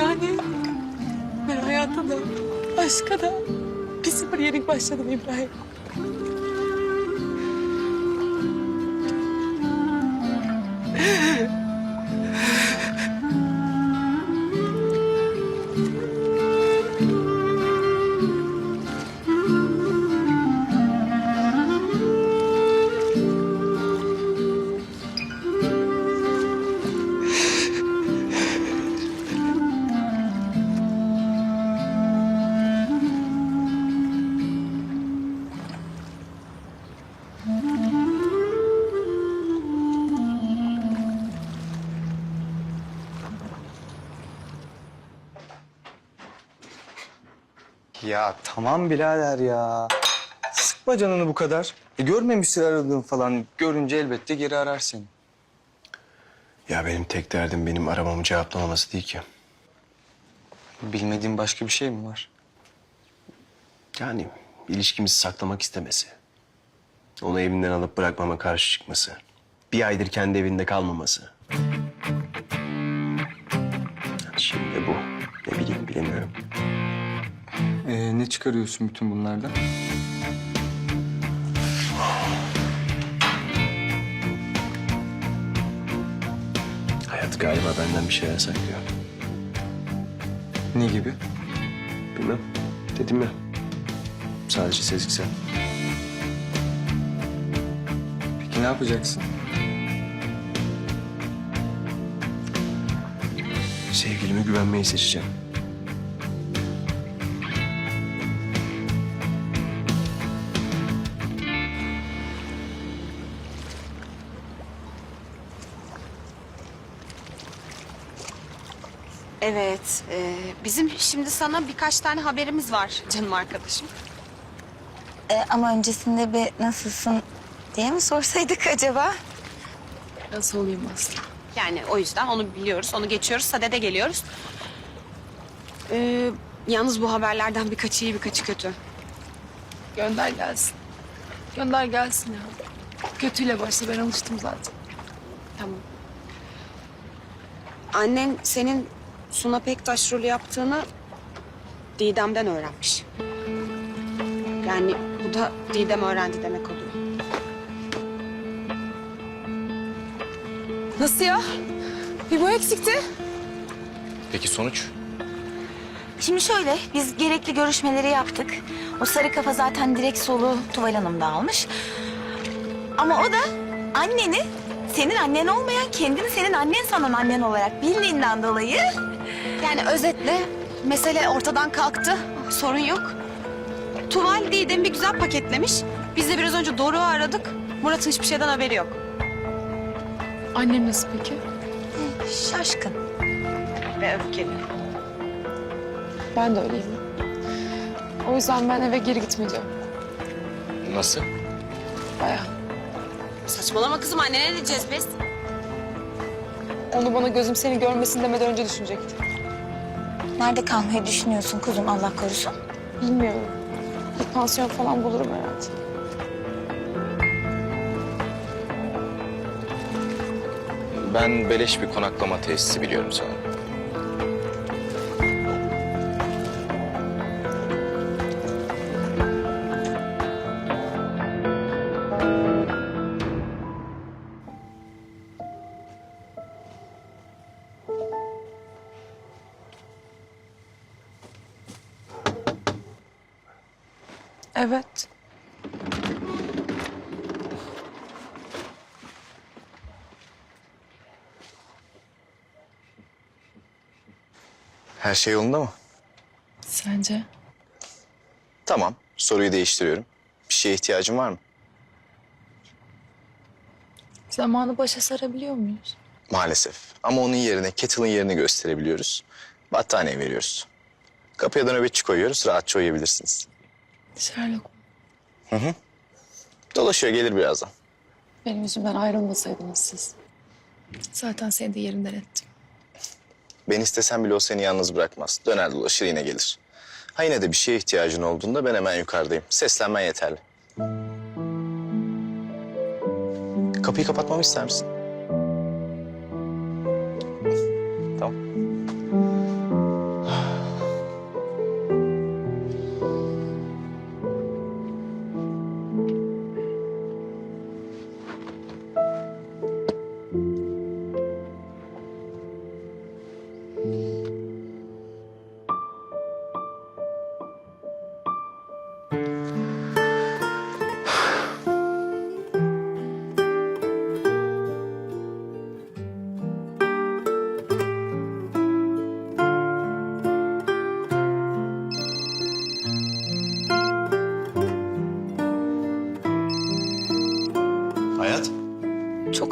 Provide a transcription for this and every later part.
Yani ben hayata da, aşka da bir sıfır yenik başladım İbrahim. Ya tamam birader ya. Sıkma canını bu kadar. E, görmemişsin aradığın falan. Görünce elbette geri arar seni. Ya benim tek derdim benim aramamı cevaplamaması değil ki. Bilmediğin başka bir şey mi var? Yani ilişkimizi saklamak istemesi. Onu evinden alıp bırakmama karşı çıkması. Bir aydır kendi evinde kalmaması. Yani Şimdi bu. Ne bileyim bilemiyorum. Çıkarıyorsun bütün bunlardan? Hayat galiba benden bir şeyler saklıyor. Ne gibi? Bilmem. Dedim ya. Sadece sezgisel. Peki ne yapacaksın? Sevgilime güvenmeyi seçeceğim. Evet, e, bizim şimdi sana birkaç tane haberimiz var canım arkadaşım. E, ama öncesinde bir nasılsın diye mi sorsaydık acaba? Nasıl olayım Aslı? Yani o yüzden onu biliyoruz, onu geçiyoruz, sadede geliyoruz. E, yalnız bu haberlerden birkaçı iyi, birkaçı kötü. Gönder gelsin. Gönder gelsin ya. Kötüyle başla ben alıştım zaten. Tamam. Annen senin Suna Pektaş rolü yaptığını Didem'den öğrenmiş. Yani bu da Didem öğrendi demek oluyor. Nasıl ya? Bir bu eksikti. Peki sonuç? Şimdi şöyle, biz gerekli görüşmeleri yaptık. O sarı kafa zaten direkt soluğu Tuval Hanım da almış. Ama o da anneni, senin annen olmayan, kendini senin annen sanan annen olarak bildiğinden dolayı... Yani özetle mesele ortadan kalktı. Sorun yok. Tuval Didem'i bir güzel paketlemiş. Biz de biraz önce Doruk'u aradık. Murat'ın hiçbir şeyden haberi yok. Annem nasıl peki? Şaşkın. Ve öfkeli. Ben de öyleyim. O yüzden ben eve geri gitmeyeceğim. Nasıl? Bayağı. Saçmalama kızım annene ne diyeceğiz biz? Onu bana gözüm seni görmesin demeden önce düşünecektim. Nerede kalmayı düşünüyorsun kuzum Allah korusun? Bilmiyorum. Bir pansiyon falan bulurum herhalde. Ben beleş bir konaklama tesisi biliyorum sana. Evet. Her şey yolunda mı? Sence? Tamam. Soruyu değiştiriyorum. Bir şeye ihtiyacın var mı? Zamanı başa sarabiliyor muyuz? Maalesef. Ama onun yerine kettle'ın yerini gösterebiliyoruz. Battaniye veriyoruz. Kapıya da nöbetçi koyuyoruz. Rahatça uyuyabilirsiniz. Sherlock Dolaşıyor gelir birazdan. benim yüzümden ayrılmasaydınız siz. Zaten seni de yerinden ettim. Ben istesem bile o seni yalnız bırakmaz. Döner dolaşır yine gelir. Ha yine de bir şeye ihtiyacın olduğunda ben hemen yukarıdayım. Seslenmen yeterli. Kapıyı kapatmamı ister misin? Tamam.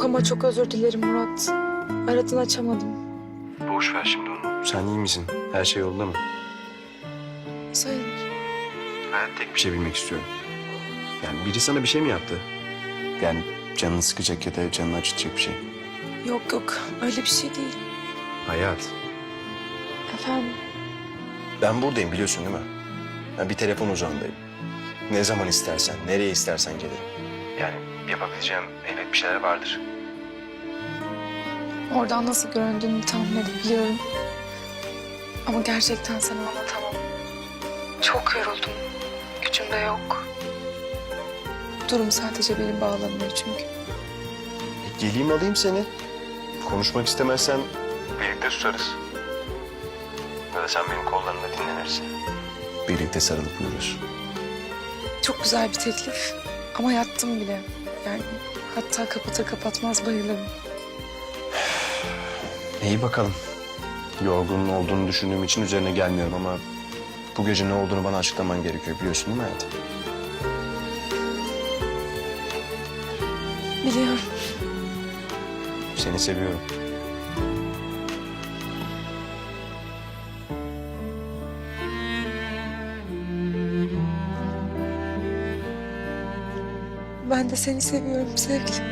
Ama çok özür dilerim Murat. Aradın açamadım. Boş ver şimdi onu. Sen iyi misin? Her şey yolunda mı? Sayılır. Ben tek bir şey bilmek istiyorum. Yani biri sana bir şey mi yaptı? Yani canını sıkacak ya da canını acıtacak bir şey. Yok yok öyle bir şey değil. Hayat. Efendim Ben buradayım biliyorsun değil mi? Ben bir telefon uzağındayım. Ne zaman istersen, nereye istersen gelirim. Yani yapabileceğim elbet bir şeyler vardır. Oradan nasıl göründüğünü tahmin edebiliyorum. Ama gerçekten sana anlatamam. Çok yoruldum. Gücüm de yok. Durum sadece benim bağlamıyor çünkü. E, geleyim alayım seni. Konuşmak istemezsen... Birlikte susarız. Ya da sen benim kollarımda dinlenirsin. Birlikte sarılıp uyuruz. Çok güzel bir teklif. Ama yattım bile. Yani hatta kapatır kapatmaz bayılırım. İyi bakalım. Yorgun olduğunu düşündüğüm için üzerine gelmiyorum ama... ...bu gece ne olduğunu bana açıklaman gerekiyor biliyorsun değil mi hayatım? Biliyorum. Seni seviyorum. Ben de seni seviyorum sevgilim.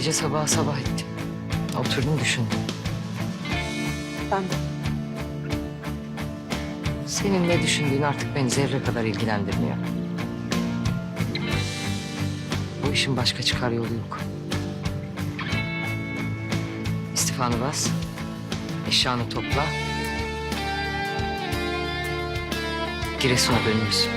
Gece sabah sabah ettim. Oturdum düşündüm. Ben de. Senin ne düşündüğün artık beni zerre kadar ilgilendirmiyor. Bu işin başka çıkar yolu yok. İstifanı bas. Eşyanı topla. Giresun'a dönüyorsun.